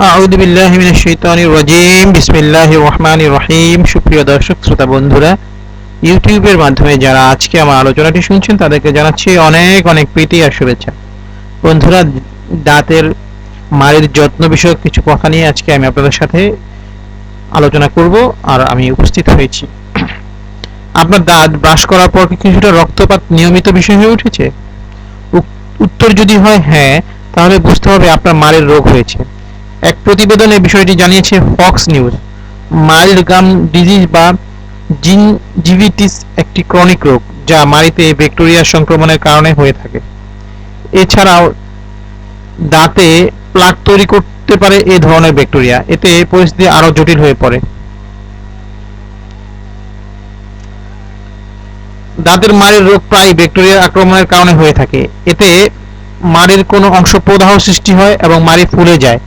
আউযু বিল্লাহি মিনাশ শাইতানির রাজিম। বিসমিল্লাহির রহমানির রহিম। সুপ্রিয় দর্শক, শ্রোতা বন্ধুরা, ইউটিউবের মাধ্যমে যারা আজকে আমার আলোচনাটি শুনছেন, তাদেরকে জানাচ্ছি অনেক অনেক প্রীতি আর শুভেচ্ছা। বন্ধুরা, দাঁতের মায়ের যত্ন বিষয়ক কিছু কথা নিয়ে আজকে আমি আপনাদের সাথে আলোচনা করব আর আমি উপস্থিত হয়েছি। আপনার দাঁত ব্রাশ করার পর কি কিছুটা রক্তপাত নিয়মিত বিষয় হয়ে উঠেছে? উত্তর যদি হয় হ্যাঁ তাহলে বুঝতে হবে আপনার মারের রোগ হয়েছে। এক প্রতিবেদনে বিষয়টি জানিয়েছে Fox News. Mild gum disease বা জিনজিভিটিস একটি ক্রনিক রোগ, যা মাড়িতে ব্যাকটেরিয়া সংক্রমণের কারণে হয়ে থাকে। এছাড়াও দাঁতে প্লাক তৈরি করতে পারে এই ধরনের ব্যাকটেরিয়া। এতে পরিস্থিতি আরও জটিল হয়ে পড়ে। দাঁতের মাড়ির রোগ প্রায় ব্যাকটেরিয়ার আক্রমণের কারণে হয়ে থাকে। এতে মাড়ির কোনো অংশ প্রদাহ সৃষ্টি হয় এবং মাড়ি ফুলে যায়।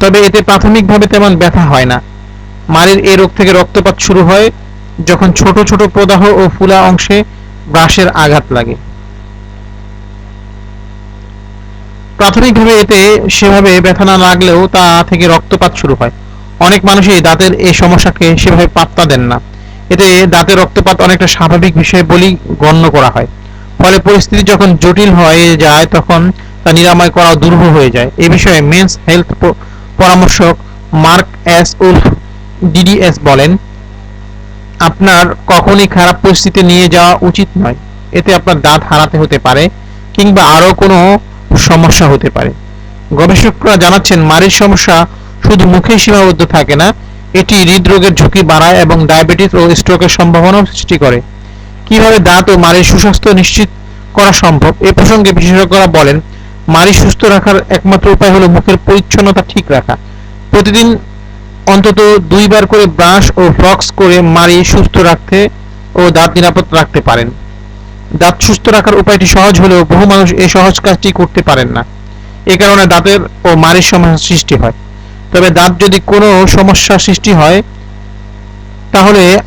তবে এতে প্রাথমিকভাবে তেমন ব্যথা হয় না। মাড়ির এই রোগ থেকে রক্তপাত শুরু হয় যখন ছোট ছোট প্রদাহ ও ফুলা অংশে ব্রাশের আঘাত লাগে। প্রাথমিকভাবে এতে সেভাবে ব্যথা না লাগলেও তা থেকে রক্তপাত শুরু হয়। অনেক মানুষই দাঁতের এই সমস্যাকে সেভাবে পাত্তা দেন না। এতে দাঁতের রক্তপাত অনেকটা স্বাভাবিক বিষয় বলেই গণ্য করা হয়। ফলে পরিস্থিতি যখন জটিল হয়ে যায় তখন তা নিরাময় করা দুর্বহ হয়ে যায়। এ বিষয়ে মেন্স হেলথ পরামর্শক মার্ক এস উলফ ডিডিএস বলেন, আপনার কখনই খারাপ পরিস্থিতি নিয়ে যাওয়া উচিত নয়। এতে আপনার দাঁত হারাতে হতে পারে কিংবা আরও কোনো সমস্যা হতে পারে। গবেষকরা জানাচ্ছেন মারির সমস্যা শুধু মুখে সীমাবদ্ধ থাকে না, এটি হৃদরোগের ঝুঁকি বাড়ায় এবং ডায়াবেটিস ও স্ট্রোকের সম্ভাবনাও সৃষ্টি করে। কীভাবে দাঁত ও মাড়ির সুস্বাস্থ্য নিশ্চিত করা সম্ভব? এ প্রসঙ্গে বিশেষজ্ঞরা বলেন মাড়ি সুস্থ রাখার একমাত্র উপায় হলো মুখের পরিচ্ছন্নতা ঠিক রাখা। প্রতিদিন অন্তত দুইবার করে ব্রাশ ও ফ্লক্স করে মাড়ি সুস্থ রাখতে ও দাঁত নিরাপদ রাখতে পারেন। দাঁত সুস্থ রাখার উপায়টি সহজ হলেও বহু মানুষ এই সহজ কাজটি করতে পারেন না। এ কারণে দাঁতের ও মারির সমস্যা সৃষ্টি হয়। তবে দাঁত যদি কোনো সমস্যা সৃষ্টি হয়, তাহলে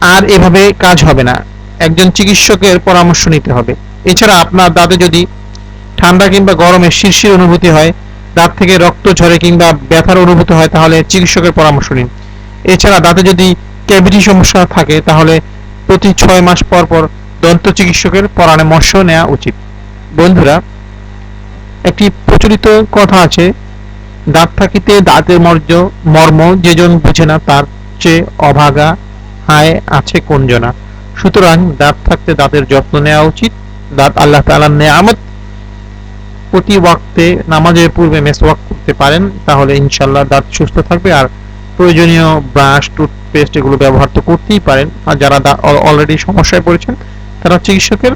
আর এভাবে কাজ হবে না। একজন চিকিৎসকের পরামর্শ নিতে হবে। এছাড়া আপনার দাঁতে যদি ঠান্ডা কিংবা গরমে শিরশির অনুভূতি হয়, দাঁত থেকে রক্ত ঝরে কিংবা ব্যথার অনুভূতি হয়, তাহলে চিকিৎসকের পরামর্শ নিন। এছাড়া দাঁতে যদি ক্যাভিটি সমস্যা থাকে, তাহলে প্রতি ছয় মাস পর পর দন্ত চিকিৎসকের পরামর্শ নেওয়া উচিত। বন্ধুরা, একটি প্রচলিত কথা আছে, দাঁত থাকিতে দাঁতের মর্য, মর্ম যেজন বুঝে না, তার চেয়ে অভাগা হায় আছে কোনজনা সুতরাং দাঁত থাকতে দাঁতের যত্ন নেওয়া উচিত। দাঁত আল্লাহ তাআলার নেয়ামত প্রতি ওয়াক্তে, নামাজের পূর্বে মেসওয়াক করতে পারেন, তাহলে ইনশাল্লাহ দাঁত সুস্থ থাকবে। আর প্রয়োজনীয় ব্রাশ, টুথপেস্ট এগুলো ব্যবহার তো করতেই পারেন। আর যারা অলরেডি সমস্যায় পড়েছেন, তারা চিকিৎসকের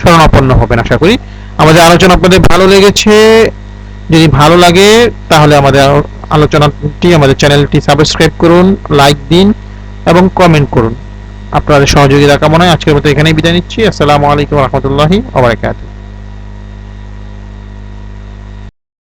শরণাপন্ন হবেন, আশা করি। আমাদের আলোচনা আপনাদের ভালো লেগেছে। যদি ভালো লাগে, তাহলে আমাদের আলোচনাটি, আমাদের চ্যানেলটি সাবস্ক্রাইব করুন, লাইক দিন, এবং কমেন্ট করুন। আপনাদের সহযোগিতা কামনায় আজকের মতো এখানেই বিদায় নিচ্ছি। আসসালামু আলাইকুম রহমতুল্লাহি ওবরাকাতুহু